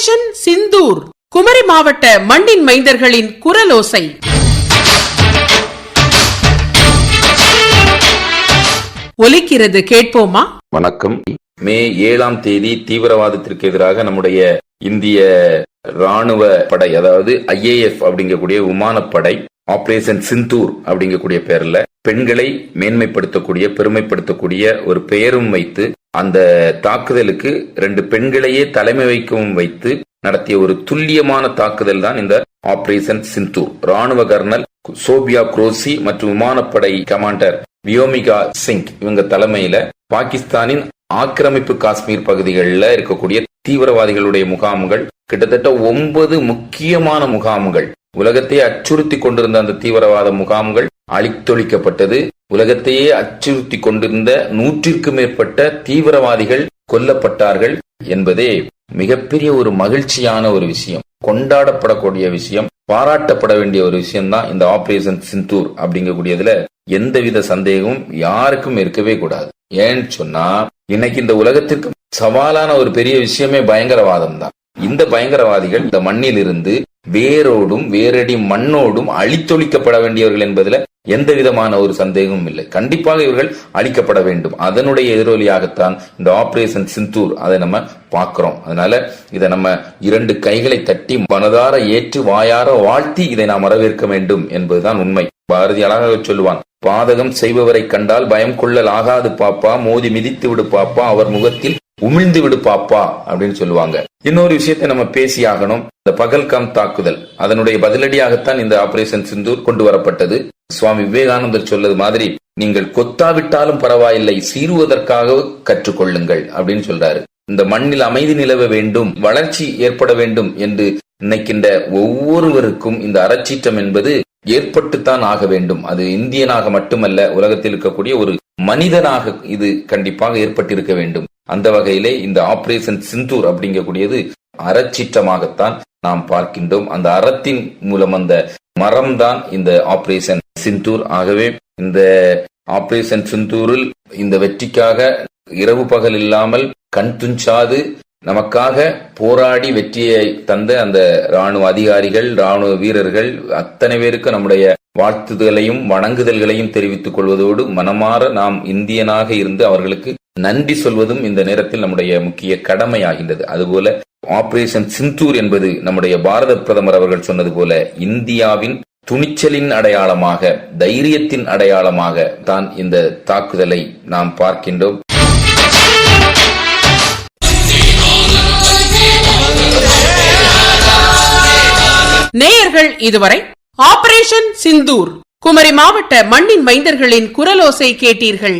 Station Sindoor Kumari மாவட்ட மண்ணின் மைந்தர்களின் குரலோசை. ஒலிக்கிறது கேட்போமா? வணக்கம். மே ஏழாம் தேதி தீவிரவாதத்திற்கு எதிராக நம்முடைய இந்திய ராணுவ படை அதாவது ஐஏஎஃப் அப்படிங்கக்கூடிய விமானப்படை ஆபரேஷன் சிந்தூர் அப்படிங்கக்கூடிய பேர்ல பெண்களை மேன்மைப்படுத்தக்கூடிய பெருமைப்படுத்தக்கூடிய ஒரு பெயரும் வைத்து அந்த தாக்குதலுக்கு ரெண்டு பெண்களையே தலைமை வைக்கவும் வைத்து நடத்திய ஒரு துல்லியமான தாக்குதல் தான் இந்த ஆபரேஷன் சிந்தூர் ராணுவ கர்னல் சோபியா குரோசி மற்றும் விமானப்படை கமாண்டர் வியோமிகா சிங் இவங்க தலைமையில பாகிஸ்தானின் ஆக்கிரமிப்பு காஷ்மீர் பகுதிகளில் இருக்கக்கூடிய தீவிரவாதிகளுடைய முகாம்கள் கிட்டத்தட்ட ஒன்பது முக்கியமான முகாம்கள் உலகத்தையே அச்சுறுத்தி கொண்டிருந்த அந்த தீவிரவாத முகாம்கள் அழித்தொழிக்கப்பட்டது. உலகத்தையே அச்சுறுத்தி கொண்டிருந்த நூற்றிற்கும் மேற்பட்ட தீவிரவாதிகள் கொல்லப்பட்டார்கள் என்பதே மிகப்பெரிய ஒரு மகிழ்ச்சியான ஒரு விஷயம். கொண்டாடப்படக்கூடிய விஷயம். பாராட்டப்பட வேண்டிய ஒரு விஷயம் தான் இந்த ஆபரேஷன் சிந்தூர் அப்படிங்கக்கூடியதுல எந்தவித சந்தேகமும் யாருக்கும் இருக்கவே கூடாது. ஏன்னு சொன்னா இன்னைக்கு இந்த உலகத்திற்கு சவாலான ஒரு பெரிய விஷயமே பயங்கரவாதம் தான் இந்த பயங்கரவாதிகள் இந்த மண்ணில் இருந்து வேரோடும் வேரடி மண்ணோடும் அழித்தொழிக்கப்பட வேண்டியவர்கள் என்பதுல எந்த விதமான ஒரு சந்தேகமும் இல்லை. கண்டிப்பாக இவர்கள் அழிக்கப்பட வேண்டும். அதனுடைய எதிரொலியாகத்தான் இந்த ஆபரேஷன் சிந்தூர் அதை நம்ம பார்க்கிறோம். அதனால இதை நம்ம இரண்டு கைகளை தட்டி மனதார ஏற்று வாயார வாழ்த்தி இதை நாம் வரவேற்க வேண்டும் என்பதுதான் உண்மை. பாரதி அழகாக சொல்லுவான் பாதகம் செய்பவரை கண்டால் பயம் கொள்ளல் ஆகாது பாப்பா மோதி மிதித்து விடு பாப்பா அவர் முகத்தில் உமிழ்ந்து விடு பாப்பா அப்படின்னு சொல்லுவாங்க. இன்னொரு விஷயத்தை நம்ம பேசி ஆகணும். இந்த பகல்காம் தாக்குதல். அதனுடைய பதிலடியாகத்தான் இந்த ஆபரேஷன் சிந்தூர் கொண்டு வரப்பட்டது. சுவாமி விவேகானந்தர் சொல்லது மாதிரி நீங்கள் கொத்தாவிட்டாலும் பரவாயில்லை சீருவதற்காக கற்றுக்கொள்ளுங்கள் அப்படின்னு சொல்றாரு. இந்த மண்ணில் அமைதி நிலவ வேண்டும் வளர்ச்சி ஏற்பட வேண்டும் என்று நினைக்கின்ற ஒவ்வொருவருக்கும் இந்த அறச்சீற்றம் என்பது ஏற்பட்டுத்தான் ஆக வேண்டும். அது இந்தியனாக மட்டுமல்ல உலகத்தில் இருக்கக்கூடிய ஒரு மனிதனாக இது கண்டிப்பாக ஏற்பட்டிருக்க வேண்டும். அந்த வகையிலே இந்த ஆபரேஷன் சிந்தூர் அப்படிங்கக்கூடியது அறச்சீற்றமாகத்தான் நாம் பார்க்கின்றோம். அந்த அறத்தின் மூலம் அந்த மரம்தான் இந்த ஆபரேஷன் சிந்தூர் ஆகவே இந்த ஆபரேஷன் சிந்தூரில் இந்த வெற்றிக்காக இரவு பகல் இல்லாமல் கண் துஞ்சாது நமக்காக போராடி வெற்றியை தந்த அந்த ராணுவ அதிகாரிகள் ராணுவ வீரர்கள் அத்தனை பேருக்கு நம்முடைய வாழ்த்துதலையும் வணங்குதல்களையும் தெரிவித்துக் கொள்வதோடு மனமாற நாம் இந்தியனாக இருந்து அவர்களுக்கு நன்றி சொல்வதும் இந்த நேரத்தில் நம்முடைய முக்கிய கடமையாகின்றது. அதுபோல ஆபரேஷன் சிந்தூர் என்பது நம்முடைய பாரத பிரதமர் அவர்கள் சொன்னது போல இந்தியாவின் துணிச்சலின் அடையாளமாக தைரியத்தின் அடையாளமாக தான் இந்த தாக்குதலை நாம் பார்க்கின்றோம். நேயர்கள் இதுவரை ஆபரேஷன் சிந்தூர் குமரி மாவட்ட மண்ணின் மைந்தர்களின் குரலோசை கேட்டீர்கள்.